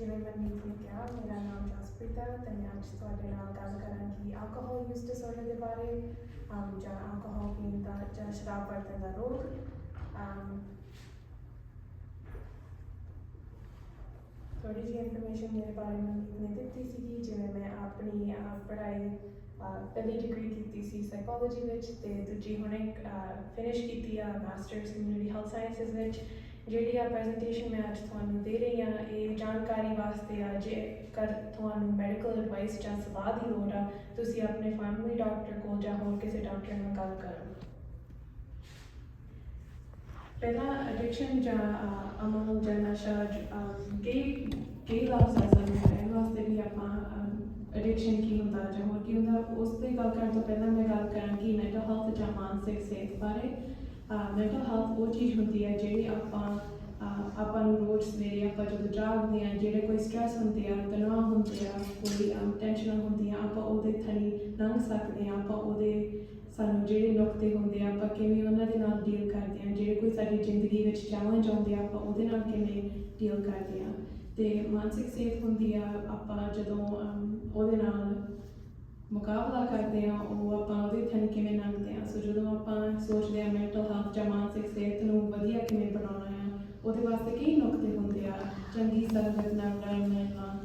ਜਿਵੇਂ ਮਨਮੀਤ ਨੇ ਕਿਹਾ ਮੇਰਾ ਨਾਮ ਜਸਪ੍ਰੀਤ ਹੈ ਤੇ ਮੈਂ ਅੱਜ ਤੁਹਾਡੇ ਨਾਲ ਗੱਲ ਕਰਾਂਗੀ ਐਲਕੋਹਲ ਯੂਜ਼ ਡਿਸਆਰਡਰ ਦੇ ਬਾਰੇ ਜਾਂ ਐਲਕੋਹਲ ਪੀਣ ਦਾ ਜਾਂ ਸ਼ਰਾਬ ਵਰਤਣ ਦਾ ਰੋਗ ਥੋੜੀ ਜਿਹੀ ਇਨਫੋਰਮੇਸ਼ਨ ਮੇਰੇ ਬਾਰੇ ਮਨਮੀਤ ਨੇ ਦਿੱਤੀ ਸੀਗੀ ਜਿਵੇਂ ਮੈਂ ਆਪਣੀ ਪੜ੍ਹਾਈ ਪਹਿਲੀ ਡਿਗਰੀ ਕੀਤੀ ਸੀ ਸਾਈਕੋਲੋਜੀ ਵਿੱਚ ਤੇ ਦੂਜੀ ਹੁਣੇ ਫਿਨਿਸ਼ ਕੀਤੀ ਆ ਮਾਸਟਰਸ ਕਮਿਊਨਿਟੀ ਹੈਲਥ ਸਾਇੰਸਸ ਵਿੱਚ ਜਿਹੜੀ ਆ ਪ੍ਰੈਜੈਂਟੇਸ਼ਨ ਮੈਂ ਅੱਜ ਤੁਹਾਨੂੰ ਦੇ ਰਹੀ ਹਾਂ ਇਹ ਜਾਣਕਾਰੀ ਵਾਸਤੇ ਆ ਜੇਕਰ ਤੁਹਾਨੂੰ ਮੈਡੀਕਲ ਐਡਵਾਈਸ ਜਾਂ ਸਲਾਹ ਦੀ ਲੋੜ ਆ ਤੁਸੀਂ ਆਪਣੇ ਫੈਮਿਲੀ ਡਾਕਟਰ ਕੋਲ ਜਾਂ ਹੋਰ ਕਿਸੇ ਡਾਕਟਰ ਨਾਲ ਗੱਲ ਕਰੋ। ਪਹਿਲਾ ਐਡਿਕਸ਼ਨ ਜਾਂ ਅਹ, ਅਮਲ ਜਾਂ ਨਸ਼ਾ ਜ- ਅਹ, ਕਈ ਕਈ ਲਫ਼ਜ਼ ਆ ਸਕਦੇ ਹਨ ਇਹ ਵਾਸਤੇ ਵੀ ਆਪਾਂ ਐਡਿਕਸ਼ਨ ਕੀ ਹੁੰਦਾ ਜਾਂ ਹੋਰ ਕੀ ਹੁੰਦਾ? ਉਸ ਤੇ ਗੱਲ ਕਰਨ ਤੋਂ ਪਹਿਲਾਂ ਮੈਂ ਗੱਲ ਕਰਾਂਗੀ ਮੈਂਟਲ ਹੈਲਥ ਜਾਂ ਮਾਨਸਿਕ ਸਿਹਤ ਬਾਰੇ। ਮੈਂਟਲ ਹੈਲਥ ਉਹ ਚੀਜ਼ ਹੁੰਦੀ ਹੈ ਜਿਹੜੀ ਆਪਾਂ ਆਪਾਂ ਨੂੰ ਰੋਜ਼ ਸਵੇਰੇ ਆਪਾਂ ਜਦੋਂ ਜਾਗਦੇ ਆ ਜਿਹੜੇ ਕੋਈ ਸਟ੍ਰੈਸ ਹੁੰਦੇ ਆ, ਤਣਾਅ ਹੁੰਦੇ ਆ, ਕੋਈ ਟੈਨਸ਼ਨ ਹੁੰਦੀਆਂ, ਆਪਾਂ ਉਹਦੇ ਥਣੀ ਲੰਘ ਸਕਦੇ ਆ ਆਪਾਂ ਉਹਦੇ ਸਾਨੂੰ ਜਿਹੜੇ ਨੁਕਤੇ ਹੁੰਦੇ ਆ, ਆਪਾਂ ਕਿਵੇਂ ਉਹਨਾਂ ਦੇ ਨਾਲ ਡੀਲ ਕਰਦੇ ਆ ਜਿਹੜੇ ਕੋਈ ਸਾਡੀ ਜ਼ਿੰਦਗੀ ਵਿੱਚ ਚੈਲੰਜ ਆਉਂਦੇ ਆ, ਆਪਾਂ ਉਹਦੇ ਨਾਲ ਕਿਵੇਂ ਡੀਲ ਕਰਦੇ ਆ ਤੇ ਮਾਨਸਿਕ ਸਿਹਤ ਹੁੰਦੀ ਆ, ਆਪਾਂ ਜਦੋਂ ਉਹਦੇ ਨਾਲ ਮੁਕਾਬਲਾ ਕਰਦੇ ਆ ਉਹ ਆਪਾਂ ਉਹਦੇ ਥਣ ਕਿਵੇਂ ਲੰਘਦੇ ਆ ਸੋ ਜਦੋਂ ਆਪਾਂ ਸੋਚਦੇ ਆ ਮੈਂਟਲ ਹੈਲਥ ਜਾਂ ਮਾਨਸਿਕ ਸਿਹਤ ਨੂੰ ਵਧੀਆ ਕਿਵੇਂ ਬਣਾਉਣਾ ਆ ਉਹਦੇ ਵਾਸਤੇ ਕਈ ਨੁਕਤੇ ਹੁੰਦੇ ਆ। ਚੰਗੀ ਸੰਗਤ ਨਾਲ ਰਲ ਮਿਲਣਾ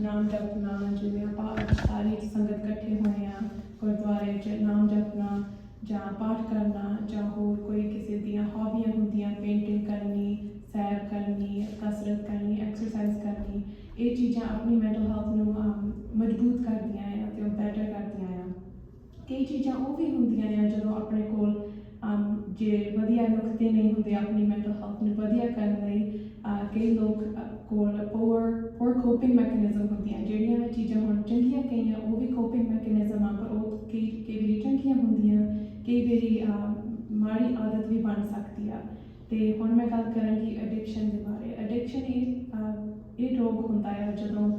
ਨਾਮ ਜਪਣਾ, ਜਿਵੇਂ ਆਪਾਂ ਸਾਰੀ ਸੰਗਤ ਇਕੱਠੇ ਹੋਏ ਆ, ਗੁਰਦੁਆਰੇ 'ਚ ਨਾਮ ਜਪਣਾ ਜਾਂ ਪਾਠ ਕਰਨਾ ਜਾਂ ਹੋਰ ਕੋਈ ਕਿਸੇ ਦੀਆਂ ਹੌਬੀਆਂ ਹੁੰਦੀਆਂ ਪੇਂਟਿੰਗ ਕਰਨੀ, ਸੈਰ ਕਰਨੀ, ਕਸਰਤ ਕਰਨੀ ਐਕਸਰਸਾਈਜ਼ ਕਰਨੀ, ਇਹ ਚੀਜ਼ਾਂ ਆਪਣੀ ਮੈਂਟਲ ਹੈਲਥ ਨੂੰ ਅਮ, ਮਜ਼ਬੂਤ ਕਰਦੀਆਂ ਆ ਤੇ ਉਹ ਬੈਟਰ ਕਰਦੀਆਂ ਆ ਕਈ ਚੀਜ਼ਾਂ ਉਹ ਵੀ ਹੁੰਦੀਆਂ ਆ ਜਦੋਂ ਆਪਣੇ ਕੋਲ ਜੇ ਵਧੀਆ ਨੁਕਤੇ ਨਹੀਂ ਹੁੰਦੇ, ਆਪਣੀ ਮੈਂਟਲ ਹੈਲਥ ਨੂੰ ਵਧੀਆ ਕਰਨ ਲਈ ਕਈ ਲੋਕ ਕੋਲ ਪੋਰ ਪੋਰ ਕੋਪਿੰਗ ਮੈਕੈਨਿਜ਼ਮ ਹੁੰਦੀਆਂ, ਜਿਹੜੀਆਂ ਇਹ ਚੀਜ਼ਾਂ ਹੁਣ ਚੰਗੀਆਂ ਕਈਆਂ, ਉਹ ਵੀ ਕੋਪਿੰਗ ਮੈਕੈਨਿਜ਼ਮ ਆ, ਪਰ ਉਹ ਕਈ ਕਈ ਵਾਰੀ ਚੰਗੀਆਂ ਹੁੰਦੀਆਂ, ਕਈ ਵਾਰੀ ਮਾੜੀ ਆਦਤ ਵੀ ਬਣ ਸਕਦੀ ਆ। ਤੇ ਹੁਣ ਮੈਂ ਗੱਲ ਕਰਾਂਗੀ ਐਡਿਕਸ਼ਨ ਦੇ ਬਾਰੇ ਐਡਿਕਸ਼ਨ ਇਹ ਇਹ ਰੋਗ ਹੁੰਦਾ ਹੈ ਜਦੋਂ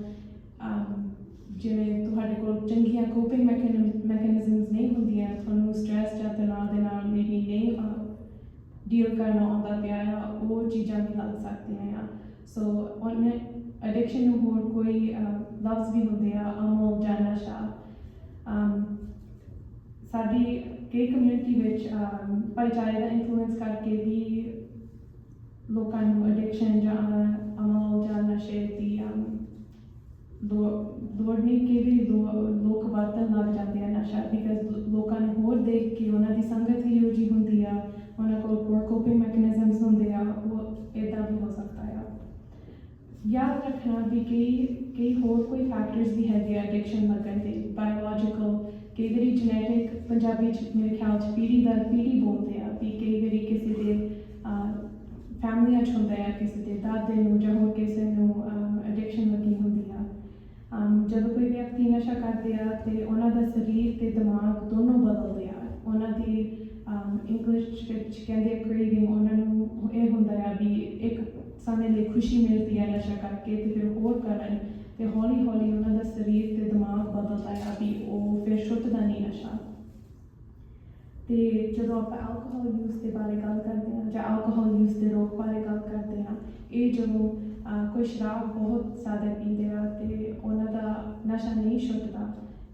ਜਿਵੇਂ ਤੁਹਾਡੇ ਕੋਲ ਚੰਗੀਆਂ ਕੋਪਿੰਗ ਮੈਕੈਨਿਜ਼ਮਸ ਨਹੀਂ ਹੁੰਦੀਆਂ ਤੁਹਾਨੂੰ ਸਟ੍ਰੈਸ ਜਾਂ ਤਣਾਅ ਦੇ ਨਾਲ ਮੇਬੀ ਨਹੀਂ ਡੀਲ ਕਰਨਾ ਆਉਂਦਾ ਪਿਆ ਆ ਉਹ ਚੀਜ਼ਾਂ ਵੀ ਲੱਗ ਸਕਦੀਆਂ ਆ। ਸੋ ਉਹਨੇ ਐਡਿਕਸ਼ਨ ਨੂੰ ਹੋਰ ਕੋਈ ਅਹ, ਲਫ਼ਜ਼ ਵੀ ਹੁੰਦੇ ਆ ਅਮਲ ਜਾਂ ਨਸ਼ਾ ਸਾਡੀ ਕਈ ਕਮਿਊਨਿਟੀ ਵਿੱਚ ਭਾਈਚਾਰੇ ਦਾ ਇਨਫਲੂਐਂਸ ਕਰਕੇ ਵੀ ਲੋਕਾਂ ਨੂੰ ਐਡਿਕਸ਼ਨ ਜਾਂ ਅਮਲ ਜਾਂ ਨਸ਼ੇ ਦੀ ਅਮ, ਦੌੜਨੀ ਕਿ ਵੀ ਲੋ- ਲੋਕ ਵਰਤਣ ਲੱਗ ਜਾਂਦੇ ਆ ਨਸ਼ਾ ਬਿਕਾਜ਼ ਲੋਕਾਂ ਨੂੰ ਹੋਰ ਦੇਖ ਕੇ ਉਹਨਾਂ ਦੀ ਸੰਗਤ ਵੀ ਇਹੋ ਜਿਹੀ ਹੁੰਦੀ ਆ, ਉਹਨਾਂ ਕੋਲ ਹੋਰ ਕੋਪਿੰਗ ਮੈਕੈਨਿਜ਼ਮਸ ਹੁੰਦੇ ਆ, ਉਹ ਇਦਾਂ ਵੀ ਹੋ ਸਕਦਾ ਆ। ਯਾਦ ਰੱਖਣਾ ਵੀ ਕਈ ਕਈ ਹੋਰ ਕੋਈ ਫੈਕਟਰਸ ਵੀ ਹੈਗੇ ਆ ਐਡਿਕਸ਼ਨ ਲੱਗਣ ਦੇ ਬਾਇਓਲੋਜੀਕਲ ਕਈ ਵਾਰੀ ਜੈਨੇਟਿਕ ਪੰਜਾਬੀ ਚ ਮੇਰੇ ਖਿਆਲ ਚ ਪੀੜੀ ਦਰ ਪੀੜੀ ਬੋਲਦੇ ਆ ਵੀ ਕਈ ਵਾਰੀ ਕਿਸੇ ਦੇ ਫੈਮਲੀਆਂ ਚ ਹੁੰਦਾ ਆ, ਕਿਸੇ ਦੇ ਦਾਦੇ ਨੂੰ ਜਾਂ ਹੋਰ ਕਿਸੇ ਨੂੰ ਐਡਿਕਸ਼ਨ ਲੱਗੀ ਜਦੋਂ ਕੋਈ ਵਿਅਕਤੀ ਨਸ਼ਾ ਕਰਦੇ ਆ ਤੇ ਉਹਨਾਂ ਦਾ ਸਰੀਰ ਤੇ ਦਿਮਾਗ ਦੋਨੋਂ ਬਦਲਦੇ ਆ, ਉਹਨਾਂ ਦੀ ਇੰਗਲਿਸ਼ ਵਿੱਚ ਕਹਿੰਦੇ ਕ੍ਰੇਵਿੰਗ ਉਹਨਾਂ ਨੂੰ ਇਹ ਹੁੰਦਾ ਆ ਵੀ ਇੱਕ ਸਮੇਂ ਲਈ ਖੁਸ਼ੀ ਮਿਲਦੀ ਹੈ ਨਸ਼ਾ ਕਰਕੇ ਤੇ ਫਿਰ ਹੋਰ ਕਰਨ ਤੇ ਹੌਲੀ ਹੌਲੀ ਉਹਨਾਂ ਦਾ ਸਰੀਰ ਤੇ ਦਿਮਾਗ ਬਦਲਦਾ ਆ ਵੀ ਉਹ ਫਿਰ ਛੁੱਟਦਾ ਨਹੀਂ ਨਸ਼ਾ। ਤੇ ਜਦੋਂ ਆਪਾਂ ਐਲਕੋਹਲ ਯੂਜ਼ ਦੇ ਬਾਰੇ ਗੱਲ ਕਰਦੇ ਹਾਂ ਜਾਂ ਐਲਕੋਹਲ ਯੂਜ਼ ਦੇ ਰੋਗ ਬਾਰੇ ਗੱਲ ਕਰਦੇ ਹਾਂ ਇਹ ਜਦੋਂ ਕੋਈ ਸ਼ਰਾਬ ਬਹੁਤ ਜ਼ਿਆਦਾ ਪੀਂਦੇ ਆ ਤੇ ਉਹਨਾਂ ਦਾ ਨਸ਼ਾ ਨਹੀਂ ਛੁੱਟਦਾ